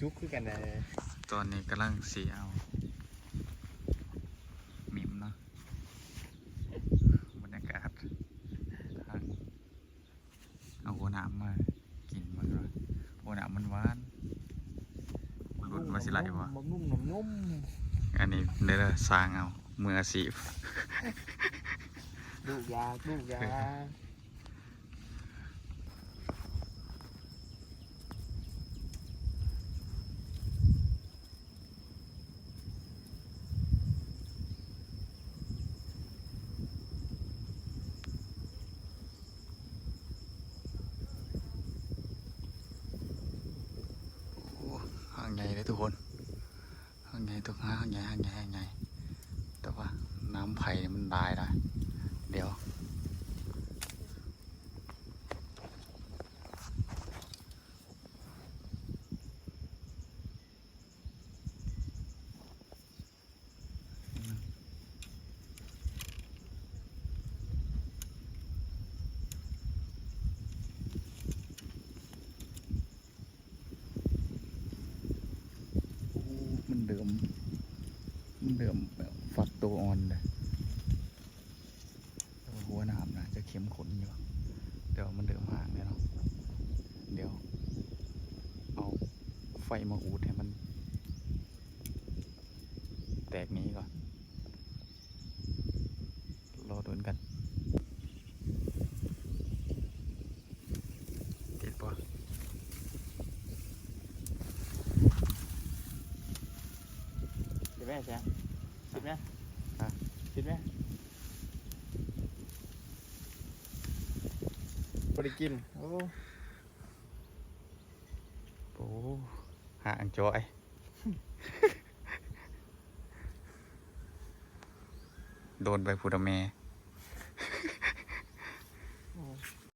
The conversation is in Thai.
จุกคือกันนะตอนนี้กำลังสีเอาหมิมเนาะบรรยากาศทางเอาหัวหนามมากินมันว่าหัวหนามมันหวานรุ่นมาสิไหลวะมันนุ่มหนุ่มนุ่มอันนี้เด้อสร้างเอามืออาชีพลูกยาลูกยา โอ้ห่างใหญ่เลยทุกคนห้างใหญ่ทุกห่างใหญ่ห้างใหญ่ห้างใหญ่แต่ว่าน้ำไผ่มันตายไดี๋ยว โอ้มันเดิม มัน เดิมแบบฝักตัวอ่อนเลยหัวหนามนะจะเข้มขนอยู่ เดี๋ยวมันเดิมห่างเลยเนาะเดี๋ยว เอาไฟมาอูดให้มัน แตกนี้ก่อน รอโดนกันติดปะเดี๋ยวแม่ใช่ คิดไหมฮะคิดไหมบริกิน โอ้โอ้ห่างจอย โดนไปพูดแม่